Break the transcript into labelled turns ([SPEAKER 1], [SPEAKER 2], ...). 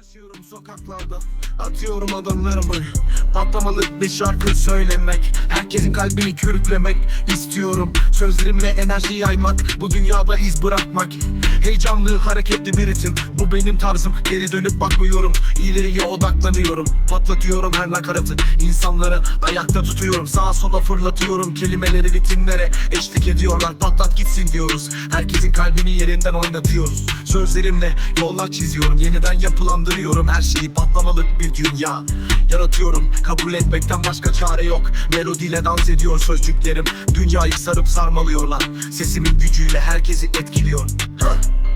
[SPEAKER 1] Dolaşıyorum sokaklarda Atıyorum adımlarımı Patlamalı bir şarkı söylemek Herkesin kalbini körüklemek istiyorum. Sözlerimle enerji yaymak Bu dünyada iz bırakmak. Heyecanlı hareketli bir ritim Bu benim tarzım. Geri dönüp bakmıyorum İleriye odaklanıyorum. Patlatıyorum her nakaratı İnsanları ayakta tutuyorum. Sağa sola fırlatıyorum Kelimeleri ritimlere. Eşlik ediyorlar Patlat gitsin diyoruz. Herkesin kalbini yerinden oynatıyoruz. Sözlerimle yollar çiziyorum Yeniden yapılandırıyorum. Her şeyi patlamalı bir dünya Yaratıyorum kabul etmekten başka çare yok. Melodiyle dans ediyor sözcüklerim. Dünyayı sarıp sarmalıyorlar. Sesimin gücüyle herkesi etkiliyor. Hah.